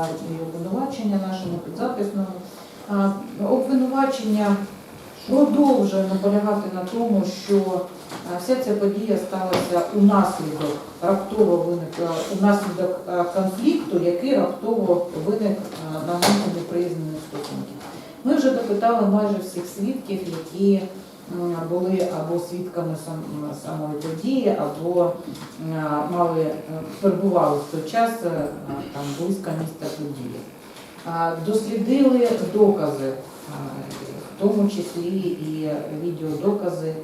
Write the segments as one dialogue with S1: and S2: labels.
S1: була і обвинувачення нашому підзаписному. Обвинувачення продовжує наполягати на тому, що вся ця подія сталася унаслідок раптово виникла унаслідок а, конфлікту, який раптово виник на моменті неприязних стосунків. Ми вже допитали майже всіх свідків, які були або свідками сам- самої події, або мали е, перебували в той час е, там близько місця події. Дослідили докази, в тому числі і відеодокази,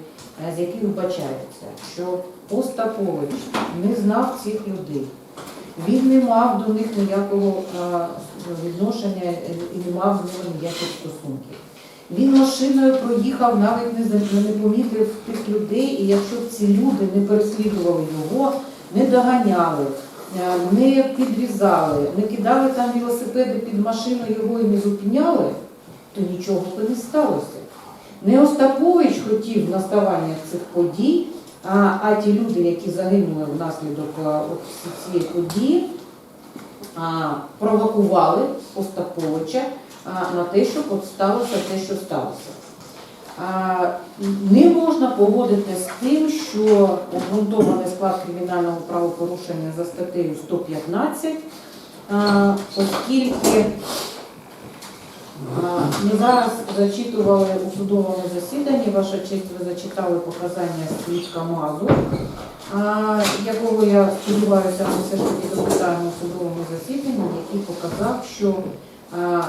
S1: е, з яких вбачається, що Остапович не знав цих людей. Він не мав до них ніякого відношення і не мав з ними ніяких стосунків. Він машиною проїхав, навіть не, помітив тих людей, і якщо б ці люди не переслідували його, не доганяли, е, не підвізали, не кидали там велосипеди під машину його і не зупиняли, то нічого б не сталося. Не Остапович хотів наставання цих подій, а, а ті люди, які загинули внаслідок всі- цієї події, а, провокували Остаповича на те, от сталося те, що сталося. Не можна погодитися з тим, що обґрунтований склад кримінального правопорушення за статтею 115, оскільки Ми зараз зачитували у судовому засіданні, ваша честь, ви зачитали показання свідка Мазу, якого я сподіваюся, ми все ж таки допитаємо у судовому засіданні, який показав, що а,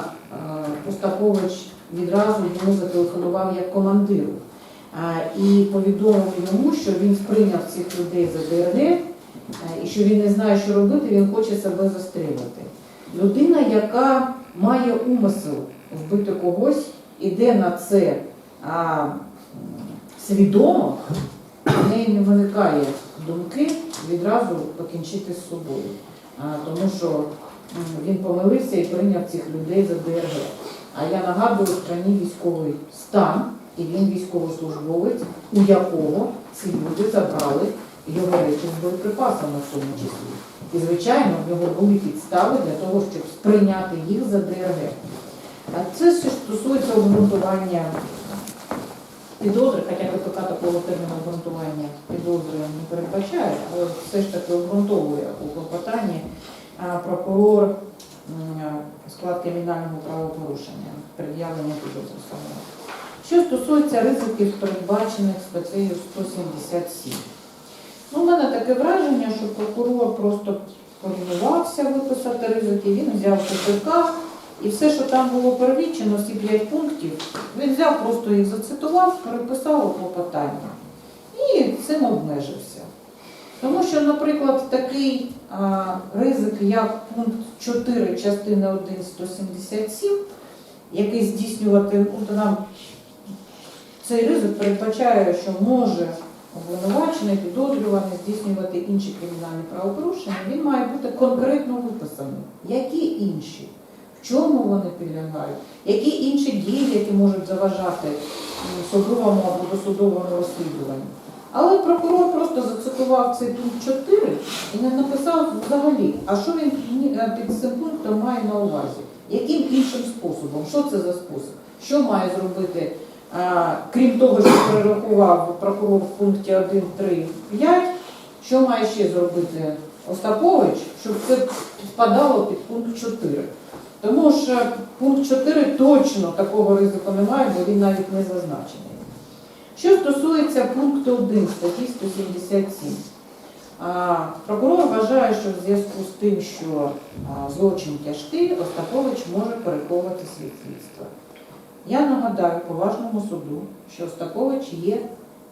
S1: Остапович відразу йому зателефонував як командиру і повідомив йому, що він сприйняв цих людей за а, і що він не знає, що робити, він хоче себе застрілити. Людина, яка має умисел вбити когось, іде на це а, свідомо, в неї не виникає думки відразу покінчити з собою. А, тому що він помилився і прийняв цих людей за ДРГ. А я нагадую, в країні військовий стан, і він військовослужбовець, у якого ці люди забрали його речі з боєприпасами в тому числі. І, звичайно, в нього були підстави для того, щоб сприйняти їх за ДРГ. А це що стосується обґрунтування підозри, хоча КПК такого терміну обґрунтування підозри не передбачає, але все ж таки обґрунтовує у клопотанні прокурор склад кримінального правопорушення, пред'явлення підозри самого. Що стосується ризиків, передбачених статтею 177. Ну, у мене таке враження, що прокурор просто полінувався виписати ризики, він взяв КПК, і все, що там було перелічено, всі п'ять пунктів, він взяв, просто їх зацитував, переписав клопотання. І цим обмежився. Тому що, наприклад, такий а, ризик, як пункт 4 частини 1 177, який здійснювати, ну, нам цей ризик передбачає, що може обвинувачений, підозрюваний здійснювати інші кримінальні правопорушення, він має бути конкретно виписаний. Які інші? В чому вони підлягають? Які інші дії, які можуть заважати судовому або досудовому розслідуванню? Але прокурор просто зацитував цей пункт 4 і не написав взагалі, а що він е, під цим пунктом має на увазі? Яким іншим способом? Що це за спосіб? Що має зробити, а, крім того, що перерахував прокурор в пункті 1, 3, 5, що має ще зробити Остапович, щоб це впадало під пункт 4? Тому що пункт 4 точно такого ризику немає, бо він навіть не зазначений. Що стосується пункту 1 статті 177, прокурор вважає, що в зв'язку з тим, що злочин тяжкий, Остапович може переховуватись від слідства. Я нагадаю поважному суду, що Остапович є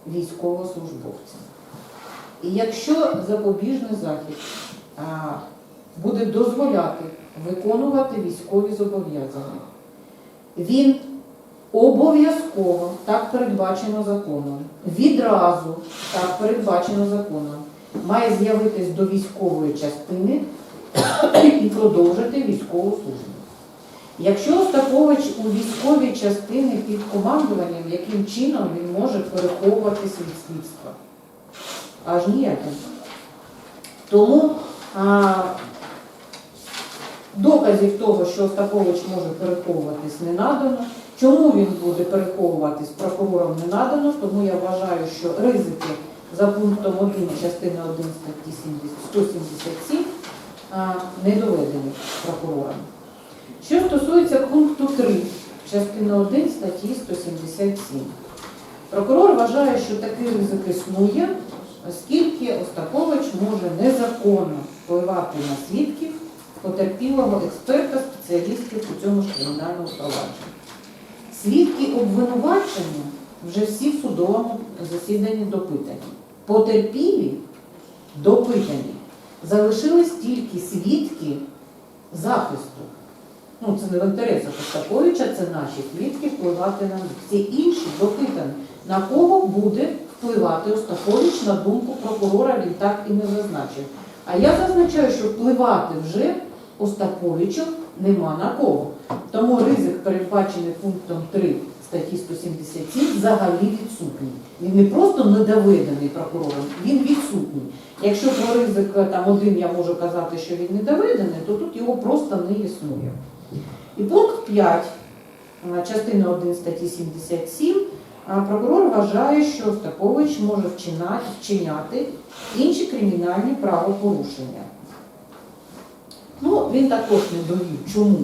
S1: військовослужбовцем. І якщо запобіжний захід буде дозволяти виконувати військові зобов'язання, він обов'язково, так передбачено законом, відразу, так передбачено законом, має з'явитись до військової частини і продовжити військову службу. Якщо Остапович у військовій частині під командуванням, яким чином він може переховуватися від слідства? Аж ніяким. Тому а, Доказів того, що Остапович може переховуватись, не надано. Чому він буде переховуватись прокурором не надано, тому я вважаю, що ризики за пунктом 1 частини 1 статті 177 не доведені прокурором. Що стосується пункту 3 частини 1 статті 177. Прокурор вважає, що такий ризик існує, оскільки Остапович може незаконно впливати на свідків, потерпілого експерта, спеціалістів у цьому ж кримінальному провадженні. Свідки обвинувачення вже всі в судовому засіданні допитані. Потерпілі допитані. Залишились тільки свідки захисту. Ну, це не в інтересах Остаповича, це наші свідки впливати на них. Всі інші допитані. На кого буде впливати Остапович на думку прокурора, він так і не зазначив. А я зазначаю, що впливати вже Остаповичу нема на кого. Тому ризик, передбачений пунктом 3 статті 177, взагалі відсутній. Він не просто недоведений прокурором, він відсутній. Якщо про ризик е, там один я можу казати, що він недоведений, то тут його просто не існує. І пункт 5, е, частина 1 статті 77, а прокурор вважає, що Остапович може вчиняти інші кримінальні правопорушення. Ну, він також не довів, чому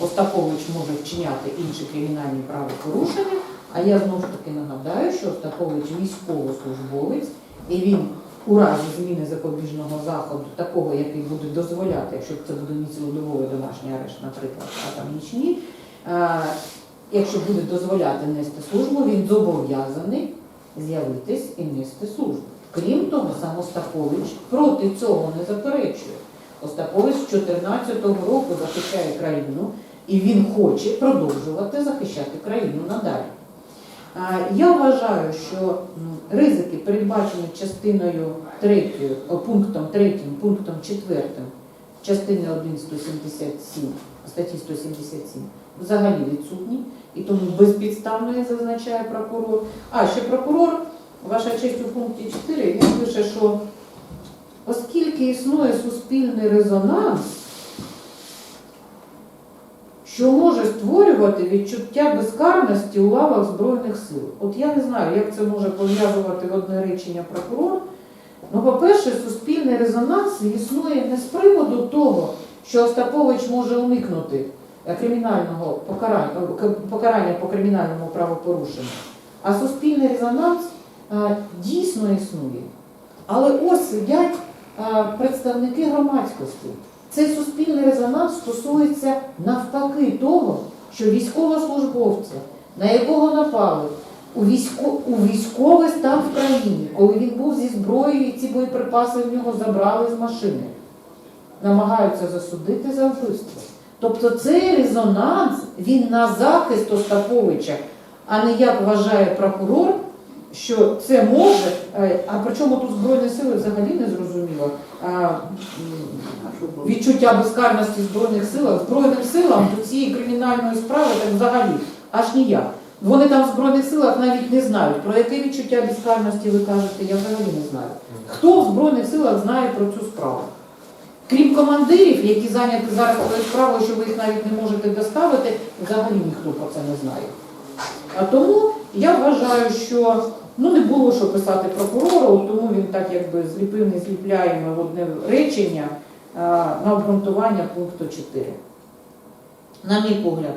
S1: Остапович може вчиняти інші кримінальні правопорушення, а я знову ж таки нагадаю, що Остапович військовослужбовець, і він у разі зміни запобіжного заходу, такого, який буде дозволяти, якщо це буде не цілодобовий домашній арешт, наприклад, а там нічні, е, якщо буде дозволяти нести службу, він зобов'язаний з'явитись і нести службу. Крім того, сам Остапович проти цього не заперечує. Остапович з 14-го року захищає країну, і він хоче продовжувати захищати країну надалі. Я вважаю, що ризики, передбачені частиною 3, пунктом 3, пунктом 4 частини 1 177, статті 177, взагалі відсутні, і тому безпідставно я зазначає прокурор. А ще прокурор, ваша честь у пункті 4, він пише, що оскільки існує суспільний резонанс, що може створювати відчуття безкарності у лавах Збройних сил. От я не знаю, як це може пов'язувати одне речення прокурор. Ну, по-перше, суспільний резонанс існує не з приводу того, що Остапович може уникнути е, кримінального покарання, е, покарання по кримінальному правопорушенню, а суспільний резонанс е, дійсно існує. Але ось сидять представники громадськості. Цей суспільний резонанс стосується навпаки того, що військовослужбовця, на якого напали у, військо, у військовий стан в країні, коли він був зі зброєю і ці боєприпаси в нього забрали з машини, намагаються засудити за вбивство. Тобто цей резонанс, він на захист Остаповича, а не як вважає прокурор, що це може, е, а причому тут Збройні сили взагалі не зрозуміло. М, відчуття безкарності Збройних сил, Збройним силам до цієї кримінальної справи так взагалі аж ніяк. Вони там в Збройних силах навіть не знають, про яке відчуття безкарності ви кажете, я взагалі не знаю. Хто в Збройних силах знає про цю справу? Крім командирів, які зайняті зараз справою, що ви їх навіть не можете доставити, взагалі ніхто про це не знає. А тому я вважаю, що ну не було що писати прокурору, тому він так якби зліпив, не зліпляємо в одне речення на обґрунтування пункту 4. На мій погляд,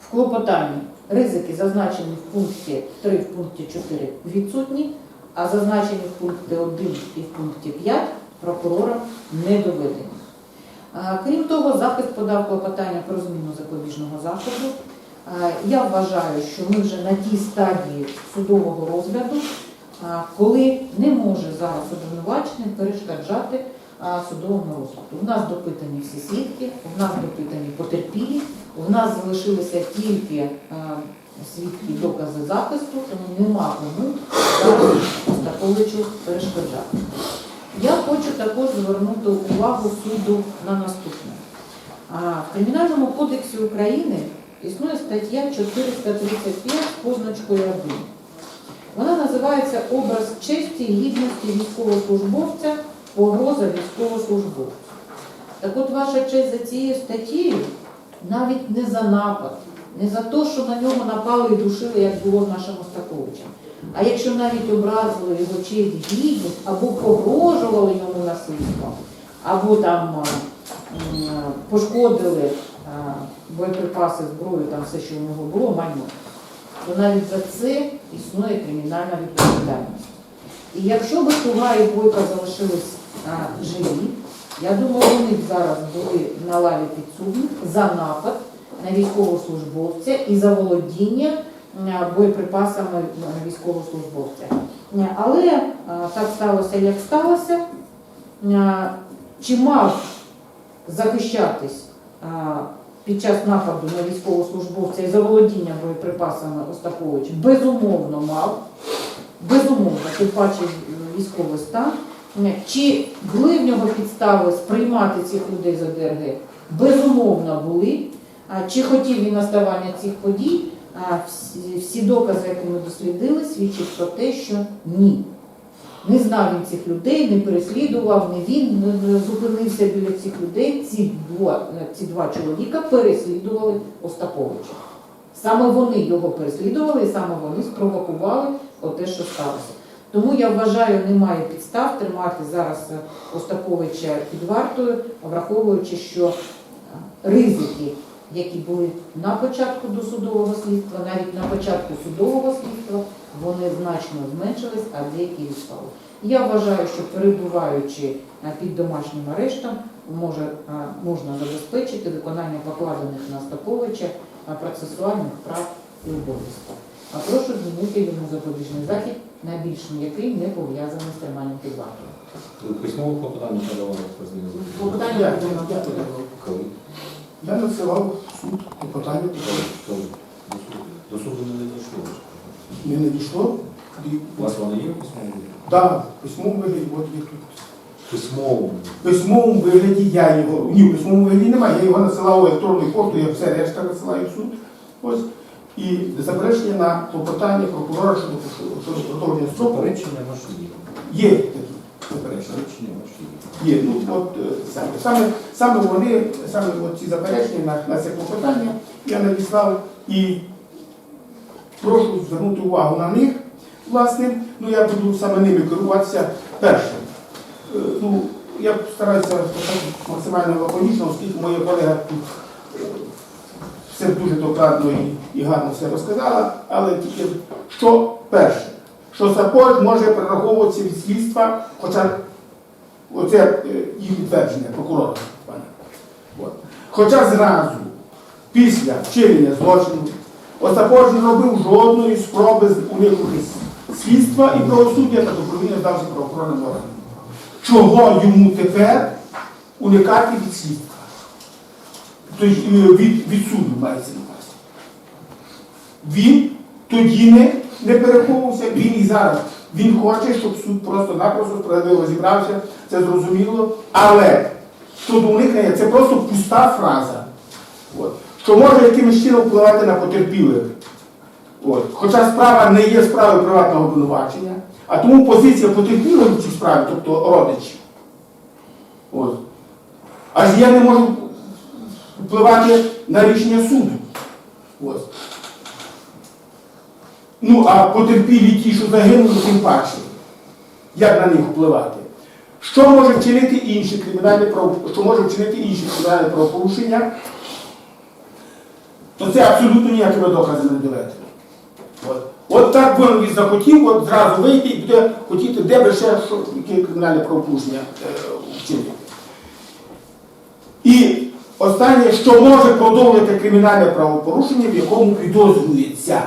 S1: в клопотанні ризики зазначені в пункті 3, в пункті 4 відсутні, а зазначені в пункті 1 і в пункті 5 прокурором не доведені. Крім того, захист подав клопотання про зміну запобіжного заходу. А, Я вважаю, що ми вже на тій стадії судового розгляду, коли не може зараз обвинувачений перешкоджати а, судовому розгляду. У нас допитані всі свідки, у нас допитані потерпілі, у нас залишилися тільки свідки докази захисту, тому нема кому зараз Остаповичу перешкоджати. Я хочу також звернути увагу суду на наступне. В Кримінальному кодексі України існує стаття 435 з позначкою 1. Вона називається Образ честі і гідності військовослужбовця, погроза військовослужбовцю. Так от ваша честь за цією статтєю навіть не за напад, не за те, що на нього напали і душили, як було з нашим Остаковичем. А якщо навіть образили його честь гідність або погрожували йому насильством, або там пошкодили боєприпаси, зброю, там все, що у нього було, майно, то навіть за це існує кримінальна відповідальність. І якщо би Туга і Бойко залишились а, живі, я думаю, вони б зараз були на лаві підсудних за напад на військовослужбовця і за володіння а, боєприпасами військовослужбовця. Але а, так сталося, як сталося. А, Чи мав захищатись під час нападу на військовослужбовця і за володіння боєприпасами Остапович? Безумовно мав. Безумовно, тим паче військовий стан. Чи були в нього підстави сприймати цих людей за ДРГ? Безумовно були. Чи хотів він наставання цих подій? Всі докази, які ми дослідили, свідчать про те, що ні. Не знав він цих людей, не переслідував, не він не- зупинився біля цих людей. Ці два, ці два чоловіка переслідували Остаповича. Саме вони його переслідували, і саме вони спровокували те, що сталося. Тому я вважаю, немає підстав тримати зараз е, Остаповича під вартою, враховуючи, що е, ризики, які були на початку досудового слідства, навіть на початку судового слідства, вони значно зменшились, а деякі відпали. Я вважаю, що перебуваючи е, під домашнім арештом, може, е, можна забезпечити виконання покладених на Остаповича е, процесуальних прав і обов'язків. А прошу змінити йому запобіжний захід, найбільш м'який, не пов'язаний з триманням під вартою.
S2: Письмове клопотання подавали розповідні
S1: Клопотання
S3: я,
S1: надано.
S2: Коли?
S3: Я надсилав в суд клопотання,
S2: Коли? До суду. До суду не дійшло.
S3: не надійшло.
S2: У вас воно є письмовому?
S3: да, в письмовому вигляді, от є тут.
S2: Письмовому.
S3: В письмовому вигляді я його, ні, в письмовому вигляді немає, я його надсилав електронною поштою, я все решта надсилаю в суд. Ось. І заперечення на клопотання прокурора щодо щодо продовження строку
S2: Заперечення ваше є.
S3: є
S2: ваше є.
S3: Ну от саме, саме, саме вони, саме ці заперечення на, на це клопотання я надіслав і прошу звернути увагу на них. Власне, ну я буду саме ними керуватися перше. Е, Ну, я стараюся максимально лаконічно, оскільки моя колега тут все дуже докладно і, і гарно все розказала, але тільки що перше, що Сапож може перераховуватися від слідства, хоча Оце е, їх підтвердження прокурора. Хоча зразу, після вчинення злочину, Остапович не робив жодної спроби уникнути слідства і правосуддя та добровільно здався правоохоронним органам. Чого йому тепер уникати від слідства? Тобто від, від суду мається на увазі. Він тоді не, не переховувався, він і зараз. Він хоче, щоб суд просто-напросто справедливо розібрався, це зрозуміло. Але щодо уникнення це просто пуста фраза. От. Що може якимось чином впливати на потерпілих. От. Хоча справа не є справою приватного обвинувачення, а тому позиція потерпілих в цій справі, тобто родичів. От. Аж я не можу впливати на рішення суду. Ось. Ну, а потерпілі ті, що загинули, тим паче. Як на них впливати? Що може вчинити інші кримінальні право, що може вчинити інші кримінальні правопорушення, то це абсолютно ніякими доказами не доведено. От. От так він захотів, от зразу вийти і буде хотіти, де би ще що, які кримінальні правопорушення е, вчинити. І останнє, що може продовжити кримінальне правопорушення, в якому підозрюється.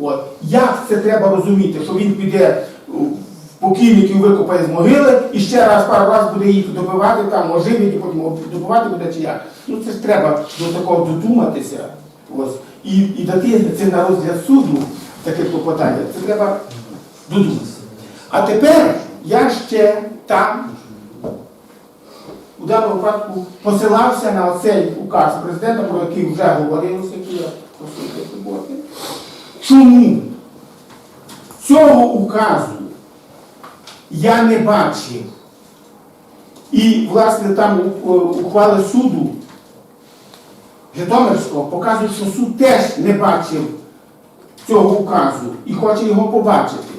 S3: От. Як це треба розуміти, що він піде в покійників викопає з могили і ще раз пару разів буде їх добивати, там оживить і потім добивати буде чи як. Ну це ж треба до такого додуматися. Ось. І, і дати це на розгляд суду, таке клопотання, це треба додуматися. А тепер я ще там у даному випадку посилався на цей указ президента, про який вже говорилося, який я просив. Чому цього указу я не бачив І, власне, там ухвали суду Житомирського показують, що суд теж не бачив цього указу і хоче його побачити.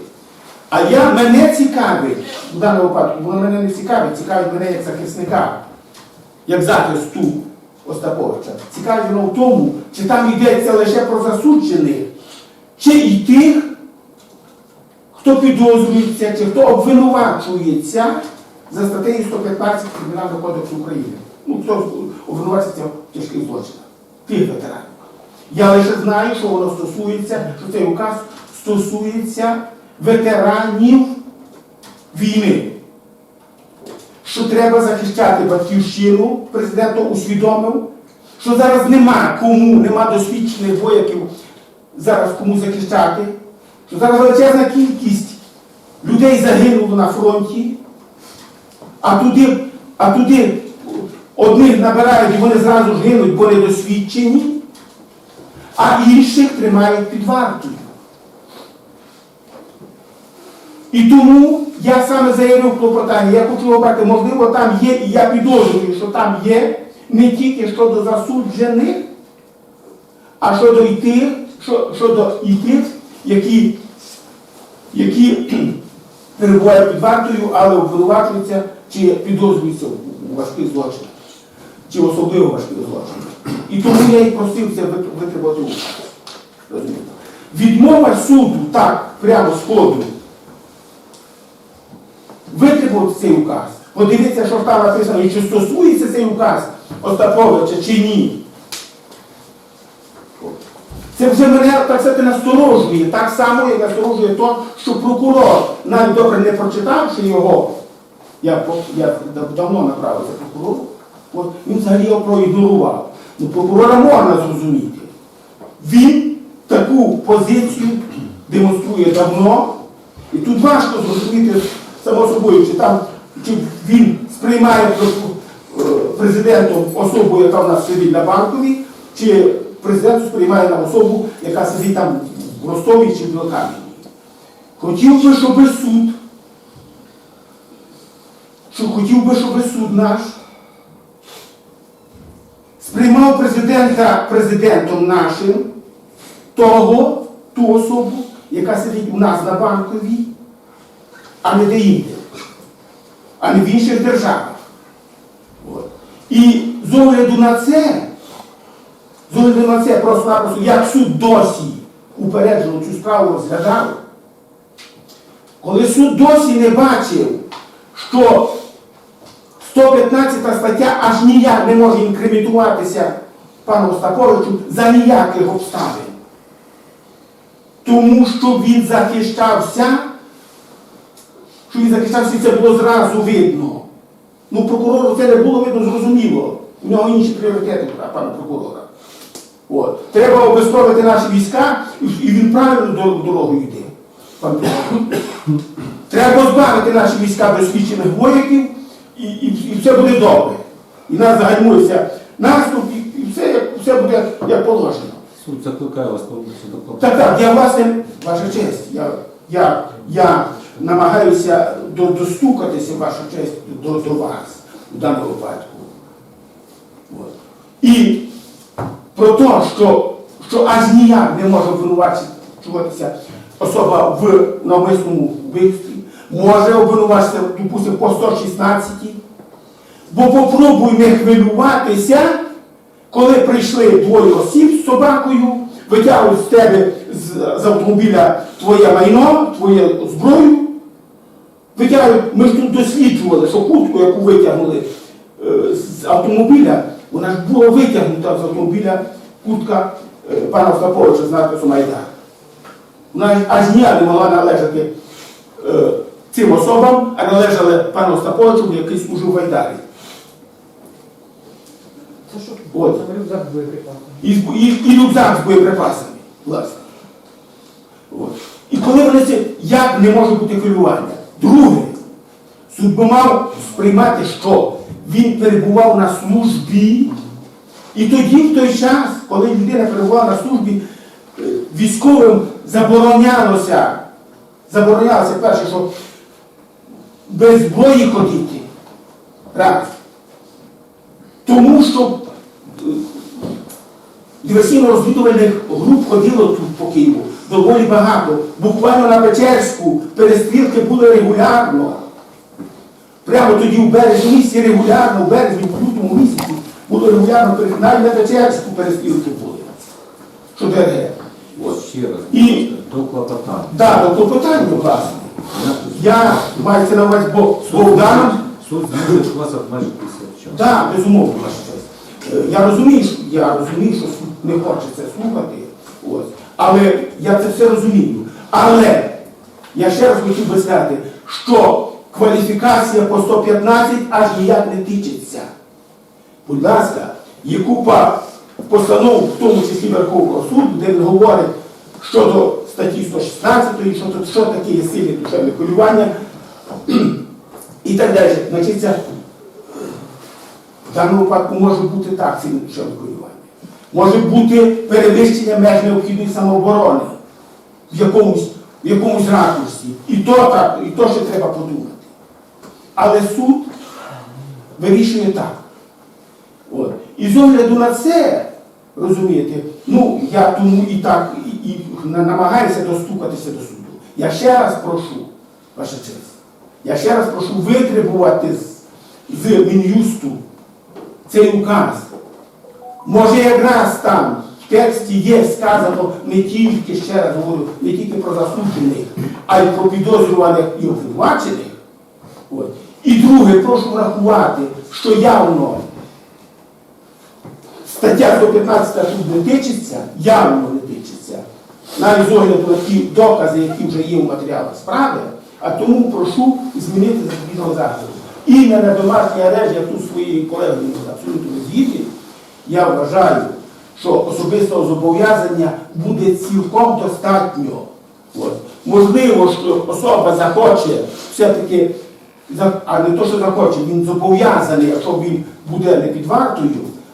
S3: А я, мене цікавить, в даному випадку, воно мене не цікавить, цікавить мене як захисника, як захисту Остаповича. Цікавить воно в тому, чи там йдеться лише про засуджених, чи і тих, хто підозрюється, чи хто обвинувачується за статтею 115 Кримінального кодексу України. Ну, хто обвинувачується в тяжких злочинах. Тих ветеранів. Я лише знаю, що воно стосується, що цей указ стосується ветеранів війни. Що треба захищати батьківщину, президент усвідомив, що зараз нема кому, нема досвідчених вояків зараз кому захищати, що зараз величезна кількість людей загинуло на фронті, а туди, а туди одних набирають і вони зразу ж гинуть, бо недосвідчені, а інших тримають під вартою. І тому я саме заявив клопотання, я хочу обрати, можливо, там є, і я підозрюю, що там є не тільки щодо засуджених, а щодо і тих, щодо і тих, які, які перебувають під вартою, але обвинувачуються чи підозрюються у важких злочинах, чи особливо важких злочинах. І тому я і просився вит- витримати. Розумієте? Відмова суду так, прямо з ходу, витримати цей указ. Подивіться, що там написано, і чи стосується цей указ Остаповича чи ні. Це вже мене так сказати, насторожує, так само, як насторожує то, що прокурор, навіть добре не прочитавши його, я, я дав- давно направився прокурору, от, він взагалі його проігнорував. Ну, прокурора можна зрозуміти. Він таку позицію демонструє давно, і тут важко зрозуміти само собою, чи там чи він сприймає е, президентом особу, яка в нас сидить на банковій, чи президент сприймає на особу, яка сидить там в Ростові чи в Білокам'яні. Хотів би, щоб суд, що хотів би, щоб суд наш сприймав президента президентом нашим, того, ту особу, яка сидить у нас на банковій, а не де інде, а не в інших державах. От. І з огляду на це, з огляду на це просто-напросто, як суд досі упереджено цю справу розглядав, коли суд досі не бачив, що 115 стаття аж ніяк не може інкримінуватися пану Остаповичу за ніяких обставин. Тому що він захищався, що він захищався, це було зразу видно. Ну, прокурору це не було видно зрозуміло. У нього інші пріоритети, пана прокурора. От. Треба обезпровити наші війська, і він правильно дор- дорогою йде. Треба позбавити наші війська досвідчених вояків, і, і, і все буде добре. І нас загальмується наступ, і, і все, як- все буде як положено.
S2: Суд закликає вас до.
S3: Так, так, я власне, ваша честь, я, я, я намагаюся до, достукатися, ваша честь, до, до вас у даному випадку. От. І про те, що, що аж ніяк не може обвинувачуватися особа в навмисному вбивстві, може обвинуватися, допустимо, по 116, бо попробуй не хвилюватися, коли прийшли двоє осіб з собакою, витягують з тебе з, з автомобіля твоє майно, твою зброю, витягують, ми ж тут досліджували, що куртку, яку витягнули е, з автомобіля, вона ж була витягнута з автомобіля куртка е, пана Остаповича з надпису Майдан. Вона аж ніяк не могла належати е, цим особам, а належала пану Остаповичу, який служив в Айдарі. От. І, і, і рюкзак з боєприпасами. Власне. От. І коли вони це, як не може бути хвилювання? Друге, суд би мав сприймати, що він перебував на службі, і тоді, в той час, коли людина перебувала на службі, е, військовим заборонялося, заборонялося перше, що без зброї ходити. Раз. Тому що е, диверсійно-розвідувальних груп ходило тут по Києву доволі багато. Буквально на Печерську перестрілки були регулярно. Прямо тоді в березні місяці регулярно, в березні, в лютому місяці було регулярно. Навіть на Печерську перестрілки були. Що ДРГ. Ось.
S2: Ще раз,
S3: І-
S2: до клопотання.
S3: Так, до клопотання, власне. Я маю це на увазі, бо з Богданом
S2: Суд змусить вас обмежитися в чому.
S3: Так, безумовно, ваша честь. Е, Я розумію, що, я розумію, що суд не хоче це слухати. Ось. Але я це все розумію. Але я ще раз хотів би сказати, що кваліфікація по 115 аж ніяк не тичиться. Будь ласка, є купа постанов, в тому числі Верховного суду, де він говорить щодо статті 116, що, що таке є сильне душевне хвилювання і так далі. Значить, в даному випадку може бути так сильне душевне хвилювання. Може бути перевищення меж необхідної самооборони в якомусь, в якомусь ракурсі. І то так, і то ще треба подумати. Але суд вирішує так. От. І з огляду на це, розумієте, ну я тому і так і, і намагаюся достукатися до суду. Я ще раз прошу, ваша честь, я ще раз прошу витребувати з, з Мін'юсту цей указ. Може якраз там в тексті є сказано не тільки, ще раз говорю, не тільки про засуджених, а й про підозрюваних і обвинувачених. От. І друге, прошу врахувати, що явно стаття 115 тут не тичиться, явно не тичиться, навіть з огляду на ті докази, які вже є в матеріалах справи, а тому прошу змінити запобіжного заходу. Ім'я на домашній арешт, я тут своєю колегою абсолютно не згідний, я вважаю, що особистого зобов'язання буде цілком достатньо. От. Можливо, що особа захоче все-таки, а не то, що захоче, він зобов'язаний, якщо він буде не під вартою,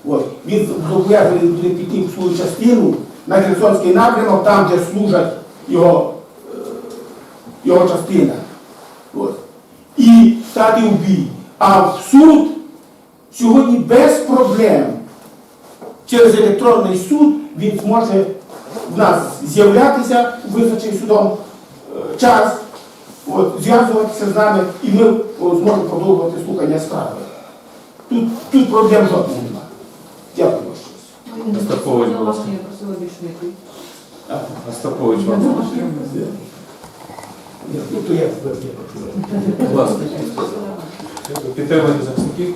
S3: от, він зобов'язаний буде піти в свою частину на Херсонський напрямок, там, де служать його, е, його частина. От. І стати в бій. А в суд сьогодні без проблем через електронний суд він зможе в нас з'являтися визначений судом е, час, от, зв'язуватися з нами, і ми зможемо продовжувати слухання справи. Тут, тут проблем жодних немає. Дякую щось.
S2: Остапович, будь ласка. Остапович вам.
S3: Ну, то я
S2: Будь ласка. Підтримуйте захисників.